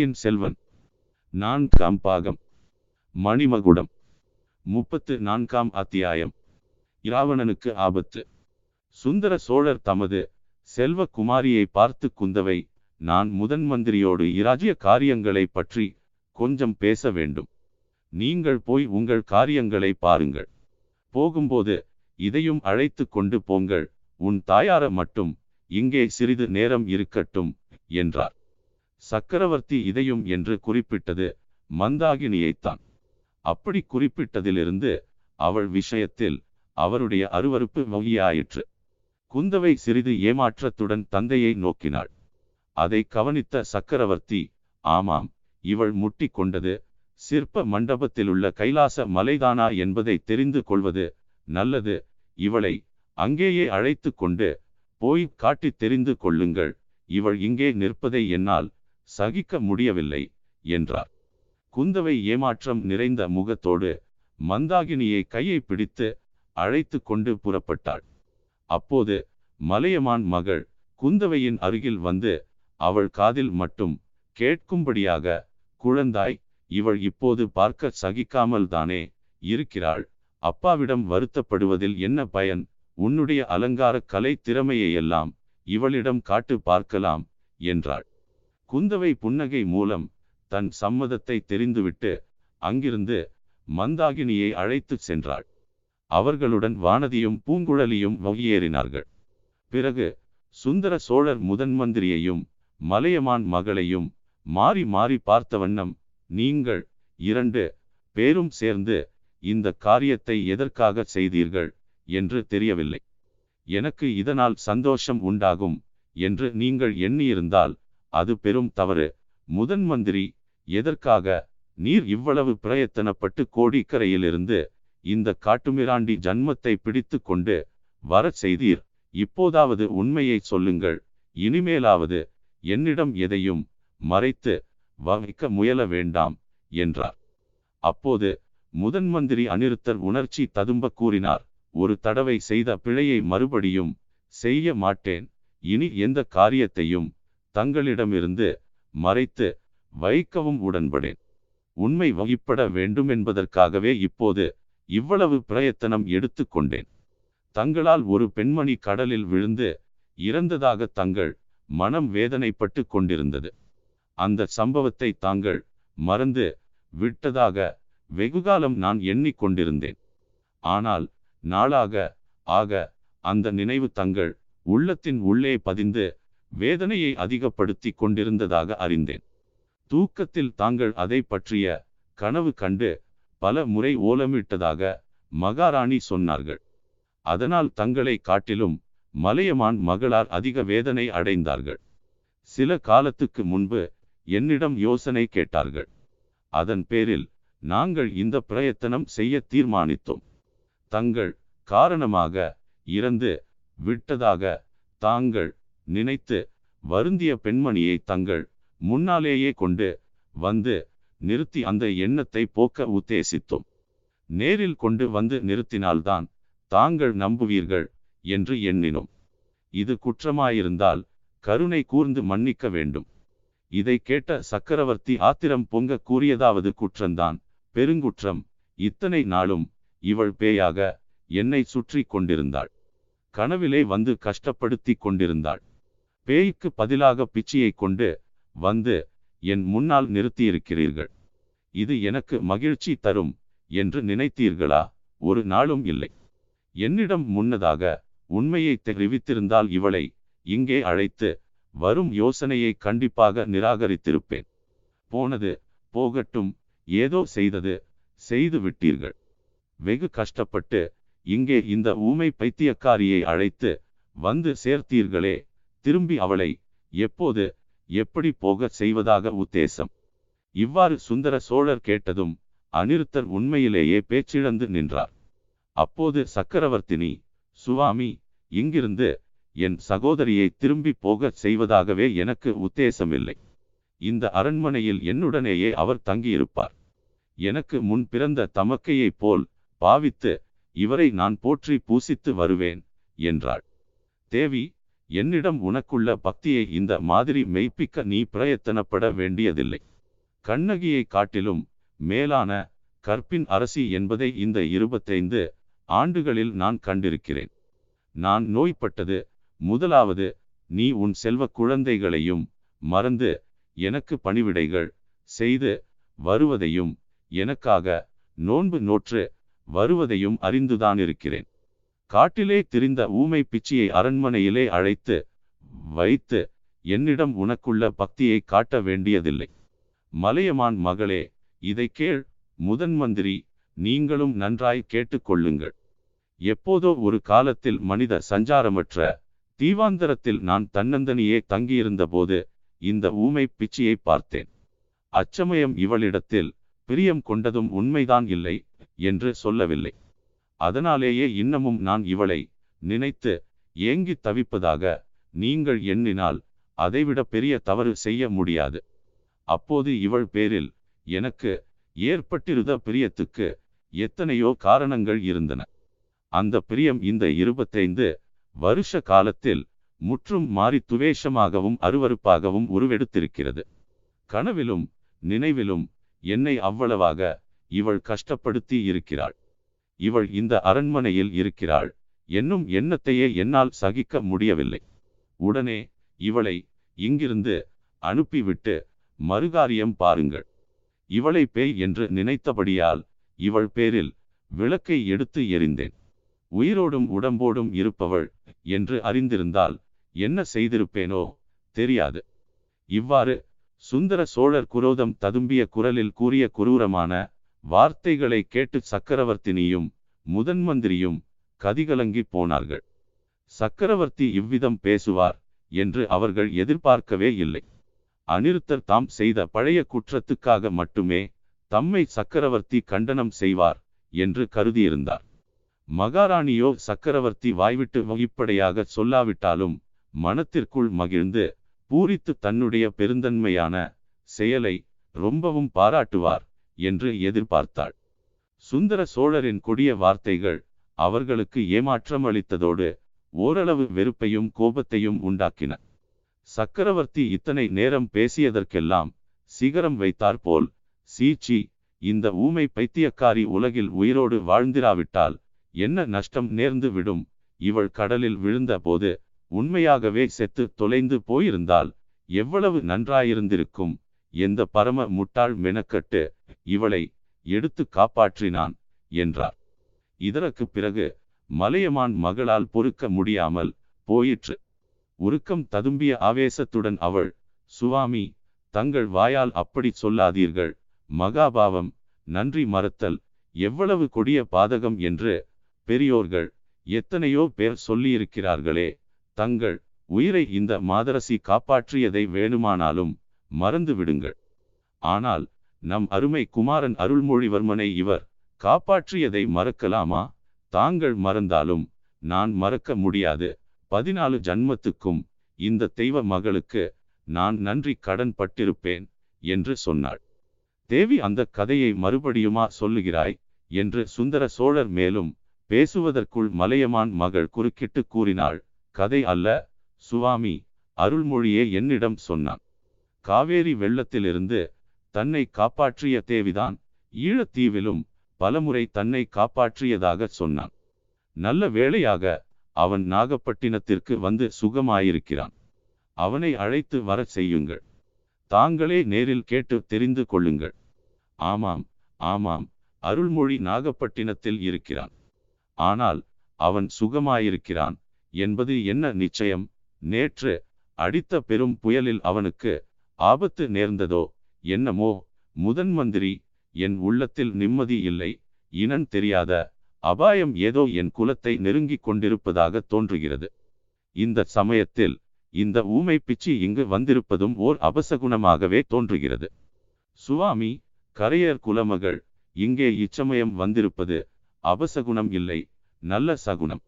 பொன்னியின் செல்வன். நான்காம் பாகம். மணிமகுடம். முப்பத்து நான்காம் அத்தியாயம். இராவணனுக்கு ஆபத்து. சுந்தர சோழர் தமது செல்வ குமாரியை பார்த்து குந்தவை நான் முதன் மந்திரியோடு இராஜ்ய காரியங்களை பற்றி கொஞ்சம் பேச வேண்டும். நீங்கள் போய் உங்கள் காரியங்களை பாருங்கள். போகும்போது இதையும் அழைத்து கொண்டு போங்கள். உன் தாயார மட்டும் இங்கே சிறிது நேரம் இருக்கட்டும் என்றார். சக்கரவர்த்தி இதையும் என்று குறிப்பிட்டது மந்தாகினியைத்தான். அப்படி குறிப்பிட்டதிலிருந்து அவள் விஷயத்தில் அவருடைய அருவருப்பு வகியாயிற்று குந்தவை சிறிது ஏமாற்றத்துடன் தந்தையை நோக்கினாள். அதை கவனித்த சக்கரவர்த்தி ஆமாம் இவள் முட்டி கொண்டது சிற்ப மண்டபத்திலுள்ள கைலாச மலைதானா என்பதை தெரிந்து கொள்வது நல்லது. இவளை அங்கேயே அழைத்து கொண்டு போய் காட்டி தெரிந்து கொள்ளுங்கள். இவள் இங்கே நிற்பதை என்னால் சகிக்க முடியவில்லை என்றார். குந்தவை ஏமாற்றம் நிறைந்த முகத்தோடு மந்தாகினியை கையை பிடித்து அழைத்து கொண்டு புறப்பட்டாள். அப்போது மலையமான் மகள் குந்தவையின் அருகில் வந்து அவள் காதில் மட்டும் கேட்கும்படியாக குழந்தாய் இவள் இப்போது பார்க்க சகிக்காமல் தானே இருக்கிறாள். அப்பாவிடம் வருத்தப்படுவதில் என்ன பயன்? உன்னுடைய அலங்கார கலை திறமையையெல்லாம் இவளிடம் காட்டு பார்க்கலாம் என்றாள். குந்தவை புன்னகை மூலம் தன் சம்மதத்தை தெரிந்துவிட்டு அங்கிருந்து மந்தாகினியை அழைத்துச் சென்றாள். அவர்களுடன் வானதியும் பூங்குழலியும் வகியேறினார்கள் பிறகு சுந்தர சோழர் முதன் மந்திரியையும் மலையமான் மகளையும் மாறி மாறி பார்த்த வண்ணம் நீங்கள் இரண்டு பேரும் சேர்ந்து இந்த காரியத்தை எதற்காக செய்தீர்கள் என்று தெரியவில்லை. எனக்கு இதனால் சந்தோஷம் உண்டாகும் என்று நீங்கள் எண்ணியிருந்தால் அது பெரும் தவறு. முதன் மந்திரி எதற்காக? நீர் இவ்வளவு பிரயத்தனப்பட்டு கோடிக்கரையிலிருந்து இந்த காட்டுமிராண்டி ஜன்மத்தை பிடித்து கொண்டு வரச் செய்தீர். இப்போதாவது உண்மையை சொல்லுங்கள். இனிமேலாவது என்னிடம் எதையும் மறைத்து வகிக்க முயல வேண்டாம் என்றார். அப்போது முதன் மந்திரி அனிருத்தர் உணர்ச்சி ததும்ப கூறினார் ஒரு தடவை செய்த பிழையை மறுபடியும் செய்ய மாட்டேன். இனி எந்த காரியத்தையும் தங்களிடமிருந்து மறைத்து வைக்கவும் உடன்படேன். உண்மை வகிப்பட வேண்டும் என்பதற்காகவே இப்போது இவ்வளவு பிரயத்தனம் எடுத்துக்கொண்டேன் தங்களால் ஒரு பெண்மணி கடலில் விழுந்து இறந்ததாக தங்கள் மனம் வேதனைப்பட்டு கொண்டிருந்தது. அந்த சம்பவத்தை தாங்கள் மறந்து விட்டதாக வெகுகாலம் நான் எண்ணிக்கொண்டிருந்தேன் ஆனால் நாளாக ஆக அந்த நினைவு தங்கள் உள்ளத்தின் உள்ளே பதிந்து வேதனையை அதிகப்படுத்தி கொண்டிருந்ததாக அறிந்தேன். தூக்கத்தில் தாங்கள் அதை பற்றிய கனவு கண்டு பல முறை ஓலமிட்டதாக மகாராணி சொன்னார்கள். அதனால் தங்களை காட்டிலும் மலையமான் மகளார் அதிக வேதனை அடைந்தார்கள். சில காலத்துக்கு முன்பு என்னிடம் யோசனை கேட்டார்கள். அதன் பேரில் நாங்கள் இந்த பிரயத்தனம் செய்ய தீர்மானித்தோம். தங்கள் காரணமாக இறந்து விட்டதாக தாங்கள் நினைத்து வருந்திய பெண்மணியை தங்கள் முன்னாலேயே கொண்டு வந்து நிறுத்தி அந்த எண்ணத்தை போக்க உத்தேசித்தோம். நேரில் கொண்டு வந்து நிறுத்தினால்தான் தாங்கள் நம்புவீர்கள் என்று எண்ணினோம். இது குற்றமாயிருந்தால் கருணை கூர்ந்து மன்னிக்க வேண்டும். இதை கேட்ட சக்கரவர்த்தி ஆத்திரம் பொங்க கூறியதாவது குற்றந்தான் பெருங்குற்றம். இத்தனை நாளும் இவள் பேயாக என்னை சுற்றி கொண்டிருந்தாள். கனவிலே வந்து கஷ்டப்படுத்தி கொண்டிருந்தாள். பேய்க்கு பதிலாக பிச்சியை கொண்டு வந்து என் முன்னால் நிறுத்தியிருக்கிறீர்கள். இது எனக்கு மகிழ்ச்சி தரும் என்று நினைத்தீர்களா? ஒரு நாளும் இல்லை. என்னிடம் முன்னதாக உண்மையை தெரிவித்திருந்தால் இவளை இங்கே அழைத்து வரும் யோசனையை கண்டிப்பாக நிராகரித்திருப்பேன். போனது போகட்டும் ஏதோ செய்தது செய்து விட்டீர்கள். வெகு கஷ்டப்பட்டு இங்கே இந்த ஊமை பைத்தியக்காரியை அழைத்து வந்து சேர்த்தீர்களே திரும்பி அவளை எப்போது எப்படி போக செய்வதாக உத்தேசம்? இவ்வாறு சுந்தர சோழர் கேட்டதும் அனிருத்தர் உண்மையிலேயே பேச்சிழந்து நின்றார். அப்போது சக்கரவர்த்தினி சுவாமி இங்கிருந்து என் சகோதரியை திரும்பி போகச் செய்வதாகவே எனக்கு உத்தேசமில்லை. இந்த அரண்மனையில் என்னுடனேயே அவர் தங்கியிருப்பார். எனக்கு முன் பிறந்த தமக்கையைப் போல் பாவித்து இவரை நான் போற்றி பூசித்து வருவேன் என்றாள். தேவி என்னிடம் உனக்குள்ள பக்தியை இந்த மாதிரி மெய்ப்பிக்க நீ பிரயத்தனப்பட வேண்டியதில்லை. கண்ணகியை காட்டிலும் மேலான கற்பின் அரசி என்பதை இந்த இருபத்தைந்து ஆண்டுகளில் நான் கண்டிருக்கிறேன். நான் நோய்பட்டது முதலாவது நீ உன் செல்வ குழந்தைகளையும் மறந்து எனக்கு பணிவிடைகள் செய்து வருவதையும் எனக்காக நோன்பு நோற்று வருவதையும் அறிந்துதான் இருக்கிறேன் காட்டிலே திரிந்த ஊமை பிச்சியை அரண்மனையிலே அழைத்து வைத்து என்னிடம் உனக்குள்ள பக்தியை காட்ட வேண்டியதில்லை. மலையமான் மகளே இதை கேள். முதன் மந்திரி நீங்களும் நன்றாய் கேட்டுக்கொள்ளுங்கள். எப்போதோ ஒரு காலத்தில் மனித சஞ்சாரமற்ற தீவாந்தரத்தில் நான் தன்னந்தனியே தங்கியிருந்தபோது இந்த ஊமை பிச்சியை பார்த்தேன். அச்சமயம் இவளிடத்தில் பிரியம் கொண்டதும் உண்மைதான் இல்லை என்று சொல்லவில்லை. அதனாலேயே இன்னமும் நான் இவளை நினைத்து ஏங்கி தவிப்பதாக நீங்கள் எண்ணினால் அதைவிட பெரிய தவறு செய்ய முடியாது. அப்போது இவள் பேரில் எனக்கு ஏற்பட்டிருந்த பிரியத்துக்கு எத்தனையோ காரணங்கள் இருந்தன. அந்த பிரியம் இந்த இருபத்தைந்து வருஷ காலத்தில் முற்றும் மாறி துவேஷமாகவும் அருவருப்பாகவும் உருவெடுத்திருக்கிறது. கனவிலும் நினைவிலும் என்னை அவ்வளவாக இவள் கஷ்டப்படுத்தி இருக்கிறாள். இவள் இந்த அரண்மனையில் இருக்கிறாள். என்னும் எண்ணத்தையே என்னால் சகிக்க முடியவில்லை. உடனே இவளை இங்கிருந்து அனுப்பிவிட்டு மறுகாரியம் பாருங்கள். இவளை பேய் என்று நினைத்தபடியால் இவள் பேரில் விளக்கை எடுத்து எறிந்தேன். உயிரோடும் உடம்போடும் இருப்பவள் என்று அறிந்திருந்தால் என்ன செய்திருப்பேனோ தெரியாது. இவ்வாறு சுந்தர சோழர் குரோதம் ததும்பிய குரலில் கூறிய குரூரமான வார்த்தைகளை கேட்டு சக்கரவர்த்தினியும் முதன்மந்திரியும் கதிகலங்கி போனார்கள். சக்கரவர்த்தி இவ்விதம் பேசுவார் என்று அவர்கள் எதிர்பார்க்கவே இல்லை. அனிருத்தர் தாம் செய்த பழைய குற்றத்துக்காக மட்டுமே தம்மை சக்கரவர்த்தி கண்டனம் செய்வார் என்று கருதியிருந்தார். மகாராணியோ சக்கரவர்த்தி வாய்விட்டு வகிப்படையாக சொல்லாவிட்டாலும் மனத்திற்குள் மகிழ்ந்து பூரித்து தன்னுடைய பெருந்தன்மையான செயலை ரொம்பவும் பாராட்டுவார். என்று எதிர்பார்த்தாள். சுந்தர சோழரின் கொடிய வார்த்தைகள் அவர்களுக்கு ஏமாற்றம் அளித்ததோடு ஓரளவு வெறுப்பையும் கோபத்தையும் உண்டாக்கின. சக்கரவர்த்தி இத்தனை நேரம் பேசியதற்கெல்லாம் சிகரம் வைத்தார் போல் சீச்சி இந்த ஊமை பைத்தியக்காரி உலகில் உயிரோடு வாழ்ந்திராவிட்டால் என்ன நஷ்டம் நேர்ந்து விடும்? இவள் கடலில் விழுந்த போது உண்மையாகவே செத்து தொலைந்து போயிருந்தால் எவ்வளவு நன்றாயிருந்திருக்கும்? எந்த பரம முட்டாள் மெனக்கட்டு இவளை எடுத்து காப்பாற்றினான் என்றார். இதற்கு பிறகு மலையமான் மகளால் பொறுக்க முடியாமல் போயிற்று. உருக்கம் ததும்பிய ஆவேசத்துடன் அவள் சுவாமி தங்கள் வாயால் அப்படி சொல்லாதீர்கள். மகாபாவம் நன்றி மறத்தல் எவ்வளவு கொடிய பாதகம் என்று பெரியோர்கள் எத்தனையோ பேர் சொல்லியிருக்கிறார்களே. தங்கள் உயிரை இந்த மாதரசி காப்பாற்றியதை வேணுமானாலும் மறந்து விடுங்கள். ஆனால் நம் அருமை குமாரன் அருள்மொழிவர்மனை இவர் காப்பாற்றியதை மறக்கலாமா? தாங்கள் மறந்தாலும் நான் மறக்க முடியாது. பதினாலு ஜன்மத்துக்கும் இந்த தெய்வ மகளுக்கு நான் நன்றி கடன் பட்டிருப்பேன் என்று சொன்னாள். தேவி அந்த கதையை மறுபடியுமா சொல்லுகிறாய்? என்று சுந்தர சோழர் மேலும் பேசுவதற்குள் மலையமான் மகள் குறுக்கிட்டு கூறினாள். கதை அல்ல. சுவாமி அருள்மொழியே என்னிடம் சொன்னான். காவேரி வெள்ளத்திலிருந்து தன்னை காப்பாற்றிய தேவிதான் ஈழத்தீவிலும் பலமுறை தன்னை காப்பாற்றியதாக சொன்னான். நல்ல வேளையாக அவன் நாகப்பட்டினத்திற்கு வந்து சுகமாயிருக்கிறான். அவனை அழைத்து வரச் செய்யுங்கள். தாங்களே நேரில் கேட்டு தெரிந்து கொள்ளுங்கள். ஆமாம் ஆமாம் அருள்மொழி நாகப்பட்டினத்தில் இருக்கிறான். ஆனால் அவன் சுகமாயிருக்கிறான் என்பது என்ன நிச்சயம்? நேற்று அடித்த பெரும் புயலில் அவனுக்கு ஆபத்து நேர்ந்ததோ என்னமோ? முதன் மந்திரி என் உள்ளத்தில் நிம்மதி இல்லை இனன் தெரியாத அபாயம் ஏதோ என் குலத்தை நெருங்கிக் கொண்டிருப்பதாக தோன்றுகிறது. இந்த சமயத்தில் இந்த ஊமை பிச்சி இங்கு வந்திருப்பதும் ஓர் அபசகுணமாகவே தோன்றுகிறது. சுவாமி கரையர் குலமகள் இங்கே இச்சமயம் வந்திருப்பது அபசகுணம் இல்லை நல்ல சகுணம்.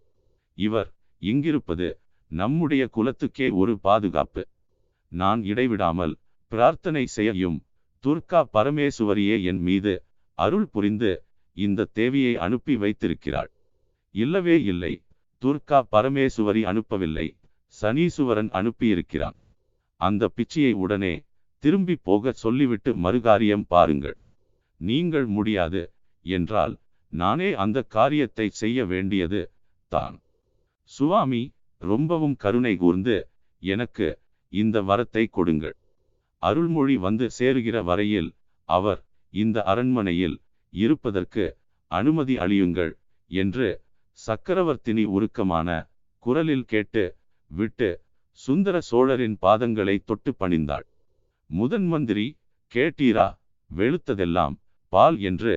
இவர் இங்கிருப்பது நம்முடைய குலத்துக்கே ஒரு பாதுகாப்பு. நான் இடைவிடாமல் பிரார்த்தனை செய்யும் துர்கா பரமேசுவரியே என் மீது அருள் புரிந்து இந்த தேவியை அனுப்பி வைத்திருக்கிறாள். இல்லவே இல்லை. துர்கா பரமேசுவரி அனுப்பவில்லை. சனீசுவரன் அனுப்பியிருக்கிறான். அந்த பிச்சையை உடனே திரும்பி போக சொல்லிவிட்டு மறுகாரியம் பாருங்கள். நீங்கள் முடியாது என்றால் நானே அந்த காரியத்தை செய்ய வேண்டியது தான். சுவாமி ரொம்பவும் கருணை கூர்ந்து எனக்கு இந்த வரத்தை கொடுங்கள். அருள்மொழி வந்து சேருகிற வரையில் அவர் இந்த அரண்மனையில் இருப்பதற்கு அனுமதி அளியுங்கள் என்று சக்கரவர்த்தினி உருக்கமான குரலில் கேட்டு விட்டு சுந்தர சோழரின் பாதங்களை தொட்டு பணிந்தாள். முதன் மந்திரி கேட்டீரா? வெளுத்ததெல்லாம் பால் என்று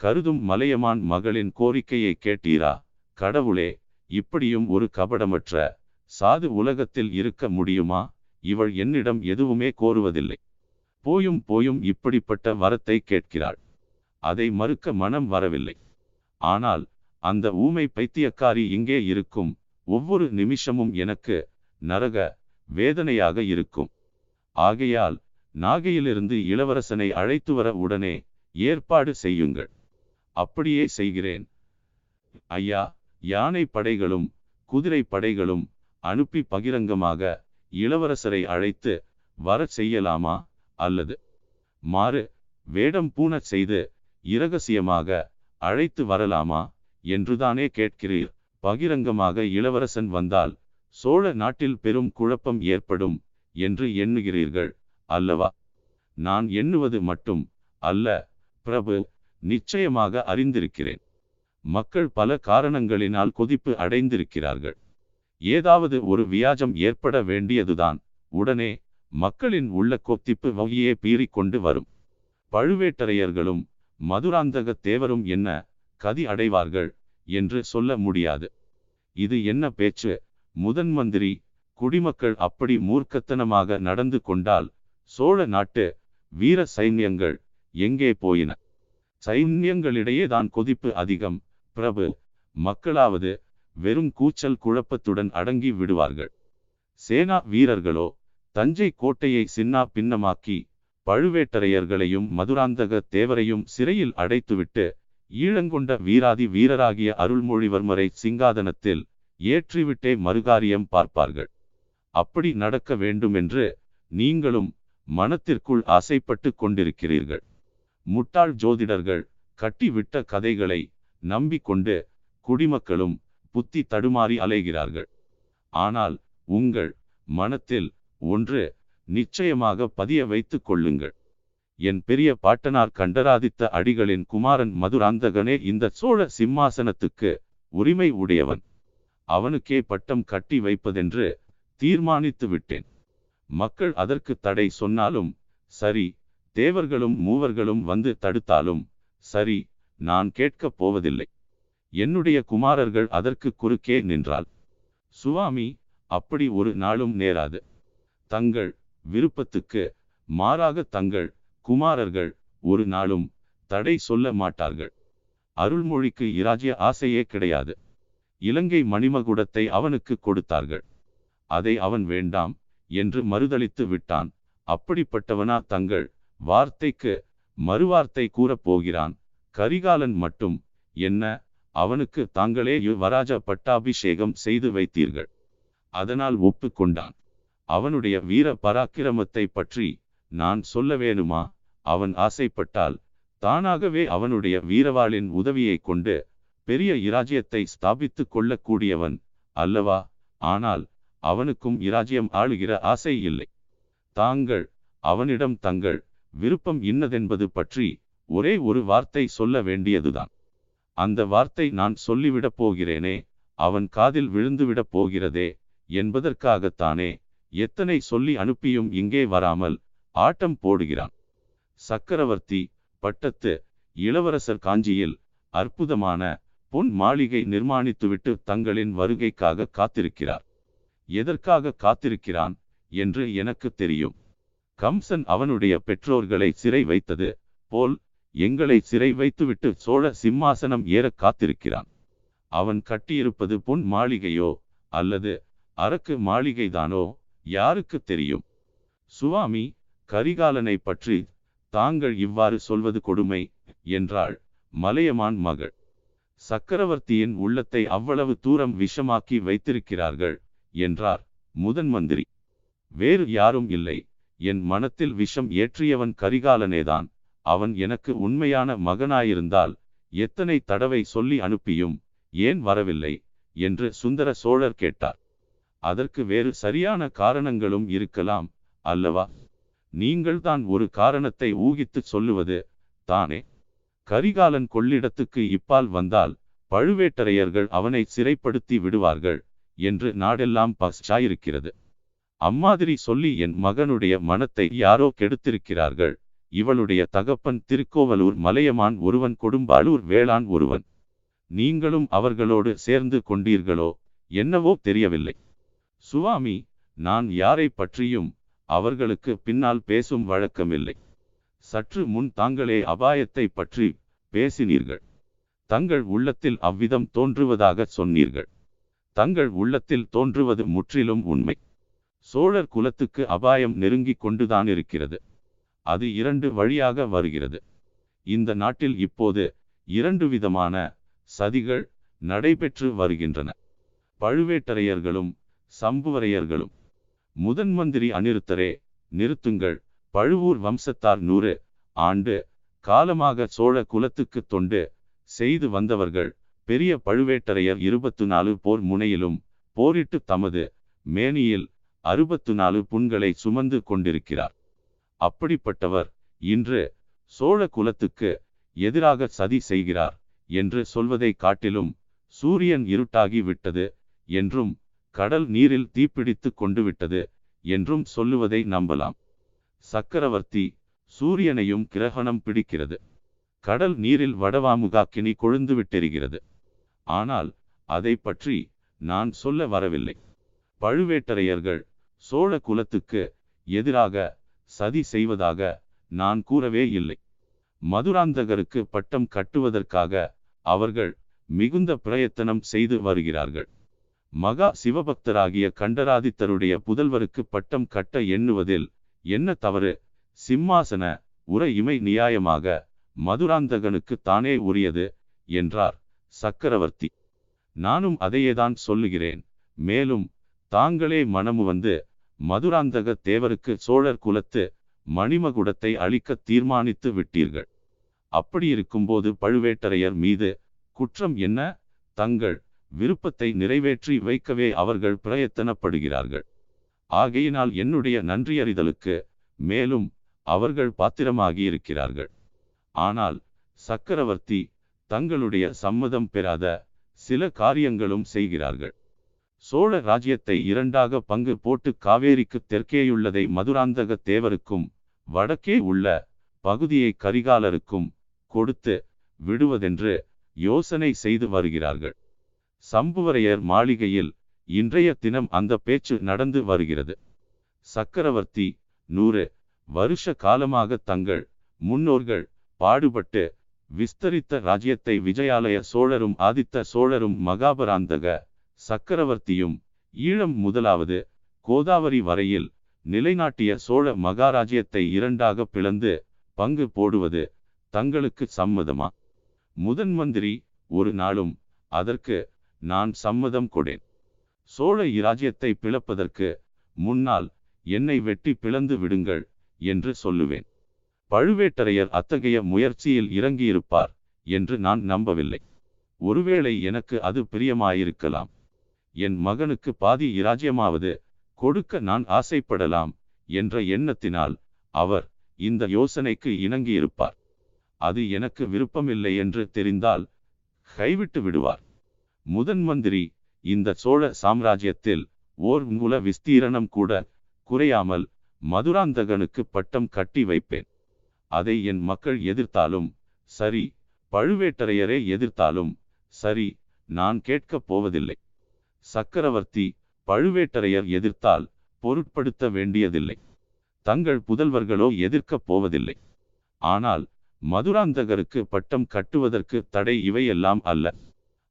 கருதும் மலையமான் மகளின் கோரிக்கையை கேட்டீரா? கடவுளே இப்படியும் ஒரு கபடமற்ற சாது உலகத்தில் இருக்க முடியுமா? இவள் என்னிடம் எதுவுமே கோருவதில்லை. போயும் போயும் இப்படிப்பட்ட வரத்தை கேட்கிறாள். அதை மறுக்க மனம் வரவில்லை. ஆனால் அந்த ஊமை பைத்தியக்காரி இங்கே இருக்கும். ஒவ்வொரு நிமிஷமும் எனக்கு நரக வேதனையாக இருக்கும். ஆகையால் நாகையிலிருந்து இளவரசனை அழைத்து வர உடனே ஏற்பாடு செய்யுங்கள். அப்படியே செய்கிறேன். ஐயா யானை படைகளும் குதிரை படைகளும் அனுப்பி பகிரங்கமாக இளவரசரை அழைத்து வரச் செய்யலாமா? அல்லது மாறு வேடம் பூணச் செய்து இரகசியமாக அழைத்து வரலாமா? என்றுதானே கேட்கிறீர். பகிரங்கமாக இளவரசன் வந்தால் சோழ நாட்டில் பெரும் குழப்பம் ஏற்படும் என்று எண்ணுகிறீர்கள் அல்லவா? நான் எண்ணுவது மட்டும் அல்ல பிரபு நிச்சயமாக அறிந்திருக்கிறேன். மக்கள் பல காரணங்களினால் கொதிப்பு அடைந்திருக்கிறார்கள். ஏதாவது ஒரு வியாஜம் ஏற்பட வேண்டியதுதான். உடனே மக்களின் உள்ள கொத்திப்பு வகையே பீறிக்கொண்டு வரும். பழுவேட்டரையர்களும் மதுராந்தக தேவரும் என்ன கதி அடைவார்கள்? என்று சொல்ல முடியாது. இது என்ன பேச்சு? முதன் மந்திரி குடிமக்கள் அப்படி மூர்க்கத்தனமாக நடந்து கொண்டால் சோழ நாட்டு வீர சைன்யங்கள் எங்கே போயின? சைன்யங்களிடையே தான் கொதிப்பு அதிகம். பிரபு மக்களாவது வெறும் கூச்சல் குழப்பத்துடன் அடங்கி விடுவார்கள். சேனா வீரர்களோ தஞ்சை கோட்டையை சின்னா பின்னமாக்கி பழுவேட்டரையர்களையும் மதுராந்தக தேவரையும் சிறையில் அடைத்துவிட்டு ஈழங்கொண்ட வீராதி வீரராகிய அருள்மொழிவர்மரை சிங்காதனத்தில் ஏற்றிவிட்டே மறுகாரியம் பார்ப்பார்கள். அப்படி நடக்க வேண்டுமென்று நீங்களும் மனத்திற்குள் ஆசைப்பட்டு கொண்டிருக்கிறீர்கள். முட்டாள் ஜோதிடர்கள் கட்டிவிட்ட கதைகளை நம்பிக்கொண்டு குடிமக்களும் புத்தி தடுமாறி அலைகிறார்கள். ஆனால் உங்கள் மனத்தில் ஒன்று நிச்சயமாக பதிய வைத்துக் கொள்ளுங்கள். என் பெரிய பாட்டனார் கண்டராதித்த அடிகளின் குமாரன் மதுராந்தகனே இந்த சோழ சிம்மாசனத்துக்கு உரிமை உடையவன். அவனுக்கே பட்டம் கட்டி வைப்பதென்று தீர்மானித்து விட்டேன். மக்கள் அதற்கு தடை சொன்னாலும் சரி தேவர்களும் மூவர்களும் வந்து தடுத்தாலும் சரி நான் கேட்கப் போவதில்லை. என்னுடைய குமாரர்கள் அதற்கு குறுக்கே நின்றால் சுவாமி அப்படி ஒரு நாளும் நேராது. தங்கள் விருப்பத்துக்கு மாறாக தங்கள் குமாரர்கள் ஒரு நாளும் தடை சொல்ல மாட்டார்கள். அருள்மொழிக்கு இராஜ்ய ஆசையே கிடையாது. இலங்கை மணிமகுடத்தை அவனுக்கு கொடுத்தார்கள். அதை அவன் வேண்டாம் என்று மறுதளித்து விட்டான். அப்படிப்பட்டவனா தங்கள் வார்த்தைக்கு மறுவார்த்தை கூறப் போகிறான். கரிகாலன் மட்டும் என்ன அவனுக்கு தாங்களே யுவராஜ பட்டாபிஷேகம் செய்து வைத்தீர்கள். அதனால் ஒப்புக்கொண்டான். அவனுடைய வீர பராக்கிரமத்தை பற்றி நான் சொல்ல வேணுமா? அவன் ஆசைப்பட்டால் தானாகவே அவனுடைய வீரவாளின் உதவியை கொண்டு பெரிய இராஜ்யத்தை ஸ்தாபித்து கொள்ளக்கூடியவன் அல்லவா? ஆனால் அவனுக்கும் இராஜ்யம் ஆளுகிற ஆசை இல்லை. தாங்கள் அவனிடம் தங்கள் விருப்பம் இன்னதென்பது பற்றி ஒரே ஒரு வார்த்தை சொல்ல வேண்டியதுதான். அந்த வார்த்தை நான் சொல்லிவிடப் போகிறேனே அவன் காதில் விழுந்துவிடப் போகிறதே என்பதற்காகத்தானே எத்தனை சொல்லி அனுப்பியும் இங்கே வராமல் ஆட்டம் போடுகிறான். சக்கரவர்த்தி பட்டத்து இளவரசர் காஞ்சியில் அற்புதமான பொன் மாளிகை நிர்மாணித்துவிட்டு தங்களின் வருகைக்காக காத்திருக்கிறார். எதற்காக காத்திருக்கிறான் என்று எனக்கு தெரியும். கம்சன் அவனுடைய பெற்றோர்களை சிறை வைத்தது போல் எங்களை சிறை வைத்துவிட்டு சோழ சிம்மாசனம் ஏற காத்திருக்கிறான். அவன் கட்டியிருப்பது பொன் மாளிகையோ அல்லது அரக்கு மாளிகைதானோ யாருக்கு தெரியும்? சுவாமி கரிகாலனை பற்றி தாங்கள் இவ்வாறு சொல்வது கொடுமை என்றாள் மலையமான் மகள். சக்கரவர்த்தியின் உள்ளத்தை அவ்வளவு தூரம் விஷமாக்கி வைத்திருக்கிறார்கள் என்றார் முதன் மந்திரி. வேறு யாரும் இல்லை. என் மனத்தில் விஷம் ஏற்றியவன் கரிகாலனேதான். அவன் எனக்கு உண்மையான மகனாயிருந்தால் எத்தனை தடவை சொல்லி அனுப்பியும் ஏன் வரவில்லை என்று சுந்தர சோழர் கேட்டார். அதற்கு வேறு சரியான காரணங்களும் இருக்கலாம் அல்லவா? நீங்கள்தான் ஒரு காரணத்தை ஊகித்துச் சொல்லுவது தானே? கரிகாலன் கொள்ளிடத்துக்கு இப்பால் வந்தால் பழுவேட்டரையர்கள் அவனை சிறைப்படுத்தி விடுவார்கள் என்று நாடெல்லாம் பச்சாயிருக்கிறது அம்மாதிரி சொல்லி என் மகனுடைய மனத்தை யாரோ கெடுத்திருக்கிறார்கள் இவளுடைய தகப்பன் திருக்கோவலூர் மலையமான் ஒருவன் கொடும்பாளூர் வேளான் ஒருவன். நீங்களும் அவர்களோடு சேர்ந்து கொண்டீர்களோ என்னவோ தெரியவில்லை. சுவாமி நான் யாரை பற்றியும் அவர்களுக்கு பின்னால் பேசும் வழக்கமில்லை. சற்று முன் தாங்களே அபாயத்தை பற்றி பேசினீர்கள். தங்கள் உள்ளத்தில் அவ்விதம் தோன்றுவதாக சொன்னீர்கள். தங்கள் உள்ளத்தில் தோன்றுவது முற்றிலும் உண்மை. சோழர் குலத்துக்கு அபாயம் நெருங்கிக் கொண்டுதான் இருக்கிறது. அது இரண்டு வழியாக வருகிறது. இந்த நாட்டில் இப்போது இரண்டு விதமான சதிகள் நடைபெற்று வருகின்றன. பழுவேட்டரையர்களும் சம்புவரையர்களும் முதன் மந்திரி அநிருத்தரே நிறுத்துங்கள். பழுவூர் வம்சத்தார் நூறு ஆண்டு காலமாக சோழ குலத்துக்கு தொண்டு செய்து வந்தவர்கள் பெரிய பழுவேட்டரையர் இருபத்து நாலு போர் முனையிலும் போரிட்டு தமது மேனியில் அறுபத்து நாலு புண்களை சுமந்து கொண்டிருக்கிறார். அப்படிப்பட்டவர் இன்று சோழ குலத்துக்கு எதிராக சதி செய்கிறார் என்று சொல்வதை காட்டிலும் சூரியன் இருட்டாகி விட்டது என்றும் கடல் நீரில் தீப்பிடித்து கொண்டு விட்டது என்றும் சொல்லுவதை நம்பலாம். சக்கரவர்த்தி சூரியனையும் கிரகணம் பிடிக்கிறது. கடல் நீரில் வடவாமுகாக்கினி கொழுந்து விட்டெரிகிறது ஆனால் அதை பற்றி நான் சொல்ல வரவில்லை. பழுவேட்டரையர்கள் சோழ குலத்துக்கு எதிராக சதி செய்வதாக நான் கூறவே இல்லை. மதுராந்தகருக்கு பட்டம் கட்டுவதற்காக அவர்கள் மிகுந்த பிரயத்தனம் செய்து வருகிறார்கள். மகா சிவபக்தராகிய கண்டராதித்தருடைய புதல்வருக்கு பட்டம் கட்ட எண்ணுவதில் என்ன தவறு? சிம்மாசன உர இமை நியாயமாக மதுராந்தகனுக்கு தானே உரியது? என்றார் சக்கரவர்த்தி. நானும் அதையேதான் சொல்லுகிறேன். மேலும் தாங்களே மனமு வந்து மதுராந்தக தேவருக்கு சோழர் குலத்து மணிமகுடத்தை அழிக்க தீர்மானித்து விட்டீர்கள். அப்படியிருக்கும்போது பழுவேட்டரையர் மீது குற்றம் என்ன? தங்கள் விருப்பத்தை நிறைவேற்றி வைக்கவே அவர்கள் பிரயத்தனப்படுகிறார்கள். ஆகையினால் என்னுடைய நன்றியறிதலுக்கு மேலும் அவர்கள் பாத்திரமாகி இருக்கிறார்கள் ஆனால் சக்கரவர்த்தி தங்களுடைய சம்மதம் பெறாத சில காரியங்களும் செய்கிறார்கள். சோழ ராஜ்யத்தை இரண்டாக பங்கு போட்டு காவேரிக்கு தெற்கேயுள்ளதை மதுராந்தக தேவருக்கும் வடக்கே உள்ள பகுதியை கரிகாலருக்கும் கொடுத்து விடுவதென்று யோசனை செய்து வருகிறார்கள். சம்புவரையர் மாளிகையில் இன்றைய தினம் அந்த பேச்சு நடந்து வருகிறது. சக்கரவர்த்தி நூறு வருஷ காலமாக தங்கள் முன்னோர்கள் பாடுபட்டு விஸ்தரித்த ராஜ்யத்தை விஜயாலய சோழரும் ஆதித்த சோழரும் மகாபராந்தக சக்கரவர்த்தியும் ஈழம் முதலாவது கோதாவரி வரையில் நிலைநாட்டிய சோழ மகாராஜ்யத்தை இரண்டாக பிளந்து பங்கு போடுவது தங்களுக்கு சம்மதமா? முதன் மந்திரி ஒரு நாளும் அதற்கு நான் சம்மதம் கொடேன். சோழ இராஜ்யத்தை பிளப்பதற்கு முன்னால் என்னை வெட்டி பிளந்து விடுங்கள் என்று சொல்லுவேன். பழுவேட்டரையர் அத்தகைய முயற்சியில் இறங்கியிருப்பார் என்று நான் நம்பவில்லை. ஒருவேளை எனக்கு அது பிரியமாயிருக்கலாம். என் மகனுக்கு பாதி இராஜ்யமாவது கொடுக்க நான் ஆசைப்படலாம் என்ற எண்ணத்தினால் அவர் இந்த யோசனைக்கு இணங்கியிருப்பார். அது எனக்கு விருப்பமில்லை என்று தெரிந்தால் கைவிட்டு விடுவார். முதன் மந்திரி இந்த சோழ சாம்ராஜ்யத்தில் ஓர் மூல விஸ்தீரணம் கூட குறையாமல் மதுராந்தகனுக்கு பட்டம் கட்டி வைப்பேன். அதை என் மக்கள் எதிர்த்தாலும் சரி பழுவேட்டரையரே எதிர்த்தாலும் சரி நான் கேட்கப் போவதில்லை. சக்கரவர்த்தி பழுவேட்டரையர் எதிர்த்தால் பொருட்படுத்த வேண்டியதில்லை. தங்கள் புதல்வர்களோ எதிர்க்கப் போவதில்லை. ஆனால் மதுராந்தகருக்கு பட்டம் கட்டுவதற்கு தடை இவையெல்லாம் அல்ல.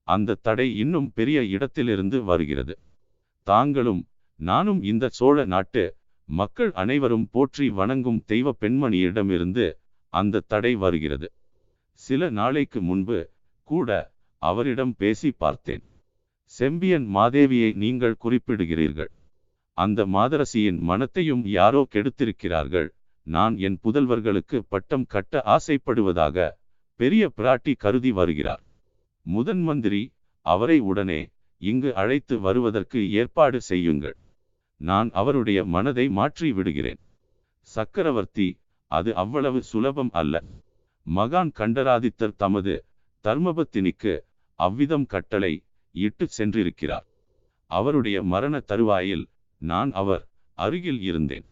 அந்த தடை இன்னும் பெரிய இடத்திலிருந்து வருகிறது. தாங்களும் நானும் இந்த சோழ நாட்டு மக்கள் அனைவரும் போற்றி வணங்கும் தெய்வ பெண்மணியிடமிருந்து அந்த தடை வருகிறது. சில நாளைக்கு முன்பு கூட அவரிடம் பேசி பார்த்தேன். செம்பியன் மாதேவியை நீங்கள் குறிப்பிடுகிறீர்கள். அந்த மாதரசியின் மனத்தையும் யாரோ கெடுத்திருக்கிறார்கள். நான் என் புதல்வர்களுக்கு பட்டம் கட்ட ஆசைப்படுவதாக பெரிய பிராட்டி கருதி வருகிறார். முதன் மந்திரி அவரை உடனே இங்கு அழைத்து வருவதற்கு ஏற்பாடு செய்யுங்கள். நான் அவருடைய மனதை மாற்றி விடுகிறேன். சக்கரவர்த்தி அது அவ்வளவு சுலபம் அல்ல. மகான் கண்டராதித்தர் தமது தர்மபத்தினிக்கு அவ்விதம் கட்டளை இட்டு சென்றிருக்கிறார். அவருடைய மரண தருவாயில் நான் அவர் அருகில் இருந்தேன்.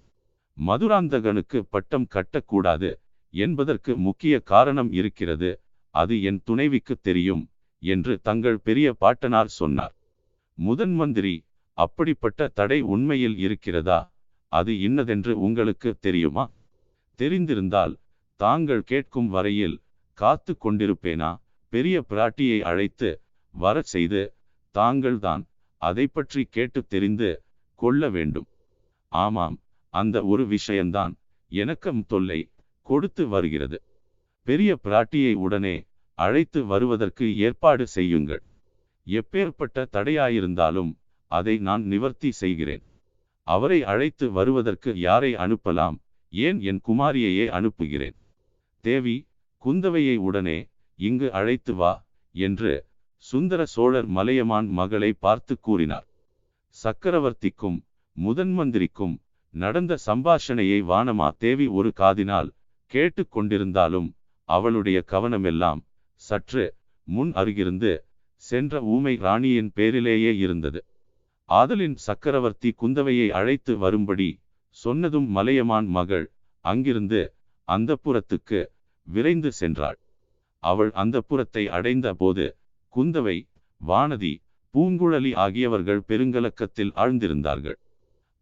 மதுராந்தகனுக்கு பட்டம் கட்டக்கூடாது என்பதற்கு முக்கிய காரணம் இருக்கிறது அது என் துணைவிக்கு தெரியும் என்று தங்கள் பெரிய பாட்டனார் சொன்னார். முதன் மந்திரி அப்படிப்பட்ட தடை உண்மையில் இருக்கிறதா? அது இன்னதென்று உங்களுக்கு தெரியுமா? தெரிந்திருந்தால் தாங்கள் கேட்கும் வரையில் காத்து கொண்டிருப்பேனா? பெரிய பிராட்டியை அழைத்து வரச் செய்து தாங்கள்தான் அதை பற்றி கேட்டு தெரிந்து கொள்ள வேண்டும். ஆமாம் அந்த ஒரு விஷயம்தான் எனக்கும் தொல்லை கொடுத்து வருகிறது. பெரிய பிராட்டியை உடனே அழைத்து வருவதற்கு ஏற்பாடு செய்யுங்கள். எப்பேற்பட்ட தடையாயிருந்தாலும் அதை நான் நிவர்த்தி செய்கிறேன். அவரை அழைத்து வருவதற்கு யாரை அனுப்பலாம்? ஏன் என் குமாரியையே அனுப்புகிறேன்? தேவி குந்தவையை உடனே இங்கு அழைத்து வா என்று சுந்தர சோழர் மலையமான் மகளை பார்த்து கூறினார். சக்கரவர்த்திக்கும் முதன்மந்திரிக்கும் நடந்த சம்பாஷணையை வானமா தேவி ஒரு காதினால் கேட்டு கொண்டிருந்தாலும் அவளுடைய கவனமெல்லாம் சற்று முன் அருகிருந்து சென்ற ஊமை ராணியின் பேரிலேயே இருந்தது. ஆதலின் சக்கரவர்த்தி குந்தவையை அழைத்து வரும்படி சொன்னதும் மலையமான் மகள் அங்கிருந்து அந்த புறத்துக்கு விரைந்து சென்றாள். அவள் அந்த புறத்தை அடைந்த போது குந்தவை வானதி பூங்குழலி ஆகியவர்கள் பெருங்கலக்கத்தில் ஆழ்ந்திருந்தார்கள்.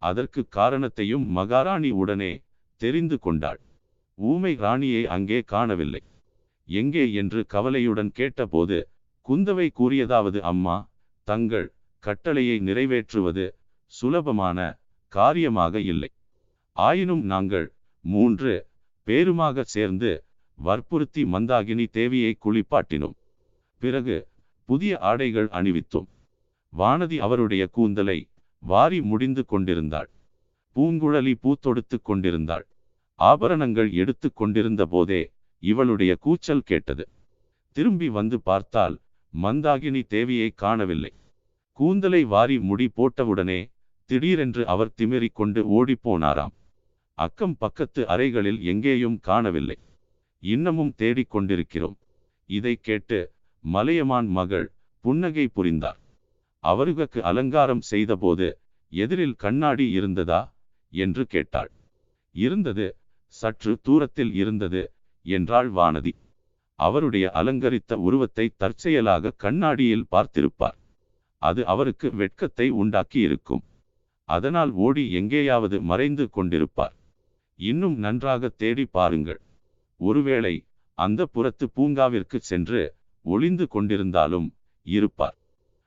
அதற்கு காரணத்தையும் மகாராணி உடனே தெரிந்து கொண்டாள். ஊமை ராணியை அங்கே காணவில்லை. எங்கே என்று கவலையுடன் கேட்டபோது குந்தவை கூறியதாவது அம்மா தங்கள் கட்டளையை நிறைவேற்றுவது சுலபமான காரியமாக இல்லை. ஆயினும் நாங்கள் மூன்று பேருமாக சேர்ந்து வற்புறுத்தி மந்தாகினி தேவியை குளிப்பாட்டினோம். பிறகு புதிய ஆடைகள் அணிவித்தோம். வானதி அவருடைய கூந்தலை வாரி முடிந்து கொண்டிருந்தாள். பூங்குழலி பூத்தொடுத்து கொண்டிருந்தாள். ஆபரணங்கள் எடுத்து கொண்டிருந்த போதே இவளுடைய கூச்சல் கேட்டது. திரும்பி வந்து பார்த்தால் மந்தாகினி தேவியை காணவில்லை. கூந்தலை வாரி முடி போட்டவுடனே திடீரென்று அவர் திமிரிக் கொண்டு ஓடிப்போனாராம் அக்கம் பக்கத்து அறைகளில் எங்கேயும் காணவில்லை. இன்னமும் தேடிக் கொண்டிருக்கிறோம். இதை கேட்டு மலையமான் மகள் புன்னகை புரிந்தார். அவருக்கு அலங்காரம் செய்தபோது எதிரில் கண்ணாடி இருந்ததா என்று கேட்டாள். இருந்தது சற்று தூரத்தில் இருந்தது என்றாள் வானதி. அவருடைய அலங்கரித்த உருவத்தை தற்செயலாக கண்ணாடியில் பார்த்திருப்பார். அது அவருக்கு வெட்கத்தை உண்டாக்கி இருக்கும். அதனால் ஓடி எங்கேயாவது மறைந்து கொண்டிருப்பார். இன்னும் நன்றாக தேடி பாருங்கள். ஒருவேளை அந்த புறத்து பூங்காவிற்கு சென்று ஒளிந்து கொண்டிருந்தாலும் இருப்பார்.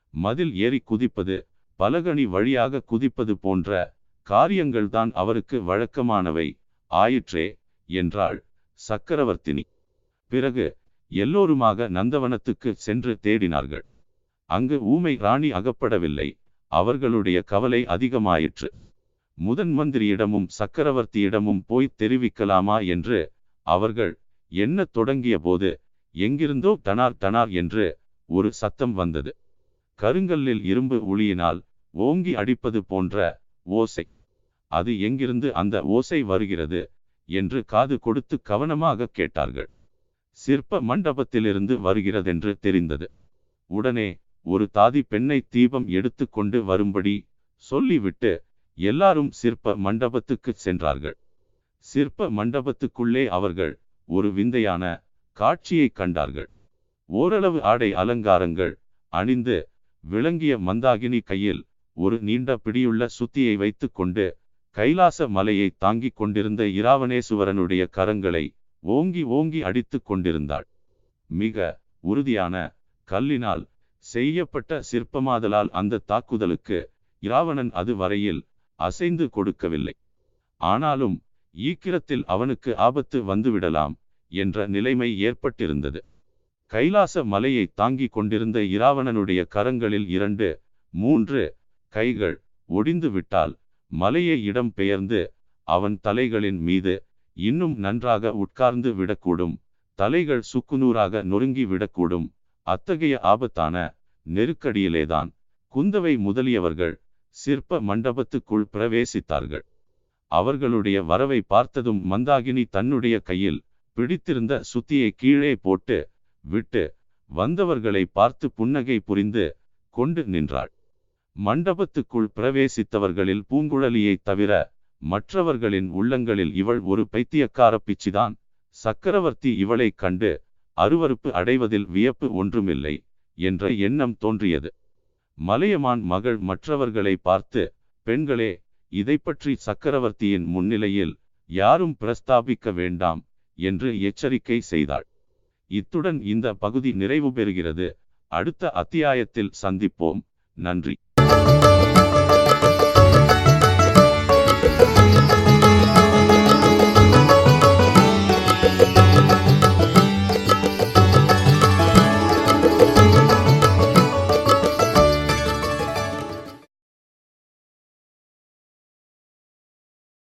மதில் ஏறி குதிப்பது பலகணி வழியாக குதிப்பது போன்ற காரியங்கள்தான் அவருக்கு வழக்கமானவை. ஆயிற்றே என்றாள் சக்கரவர்த்தினி. பிறகு எல்லோருமாக நந்தவனத்துக்கு சென்று தேடினார்கள். அங்கு ஊமை ராணி அகப்படவில்லை. அவர்களுடைய கவலை அதிகமாயிற்று. முதன் மந்திரியிடமும் சக்கரவர்த்தியிடமும் போய் தெரிவிக்கலாமா என்று அவர்கள் எண்ணத் தொடங்கிய போது எங்கிருந்தோ தனார் தனார் என்று ஒரு சத்தம் வந்தது. கருங்கல்லில் இரும்பு ஒளியினால் ஓங்கி அடிப்பது போன்ற ஓசை. அது எங்கிருந்து அந்த ஓசை வருகிறது என்று காது கொடுத்து கவனமாக கேட்டார்கள். சிற்ப மண்டபத்திலிருந்து வருகிறதென்று தெரிந்தது. உடனே ஒரு தாதி பெண்ணை தீபம் எடுத்து கொண்டு வரும்படி சொல்லிவிட்டு எல்லாரும் சிற்ப மண்டபத்துக்கு சென்றார்கள். சிற்ப மண்டபத்துக்குள்ளே அவர்கள் ஒரு விந்தையான காட்சியை கண்டார்கள். ஓரளவு ஆடை அலங்காரங்கள் அணிந்து விளங்கிய மந்தாகினி கையில் ஒரு நீண்ட பிடியுள்ள சுத்தியை வைத்து கொண்டு கைலாச மலையை தாங்கிக் கொண்டிருந்த இராவணேசுவரனுடைய கரங்களை ஓங்கி ஓங்கி அடித்து கொண்டிருந்தாள். மிக உறுதியான கல்லினால் செய்யப்பட்ட சிற்பமாதலால் அந்த தாக்குதலுக்கு இராவணன் அது வரையில் அசைந்து கொடுக்கவில்லை. ஆனாலும் ஈக்கிரத்தில் அவனுக்கு ஆபத்து வந்துவிடலாம். என்ற நிலைமை ஏற்பட்டிருந்தது. கைலாச மலையை தாங்கிக் கொண்டிருந்த இராவணனுடைய கரங்களில் இரண்டு மூன்று கைகள் ஒடிந்து விட்டால் மலையை இடம் பெயர்ந்து அவன் தலைகளின் மீது இன்னும் நன்றாக உட்கார்ந்து விடக்கூடும் தலைகள் சுக்குநூறாக நொறுங்கி விடக்கூடும். அத்தகைய ஆபத்தான நெருக்கடியிலேதான் குந்தவை முதலியவர்கள் சிற்ப மண்டபத்துக்குள் பிரவேசித்தார்கள். அவர்களுடைய வரவை பார்த்ததும் மந்தாகினி தன்னுடைய கையில் பிடித்திருந்த சுத்தியை கீழே போட்டு விட்டு வந்தவர்களை பார்த்து புன்னகை புரிந்து கொண்டு நின்றாள். மண்டபத்துக்குள் பிரவேசித்தவர்களில் பூங்குழலியைத் தவிர மற்றவர்களின் உள்ளங்களில் இவள் ஒரு பைத்தியக்கார பிச்சிதான். சக்கரவர்த்தி இவளைக் கண்டு அருவருப்பு அடைவதில் வியப்பு ஒன்றுமில்லை என்ற எண்ணம் தோன்றியது. மலையமான் மகள் மற்றவர்களை பார்த்து பெண்களே இதைப்பற்றி சக்கரவர்த்தியின் முன்னிலையில் யாரும் பிரஸ்தாபிக்க வேண்டாம். என்று எச்சரிக்கை செய்தாள். இத்துடன் இந்த பகுதி நிறைவு பெறுகிறது அடுத்த அத்தியாயத்தில் சந்திப்போம். நன்றி.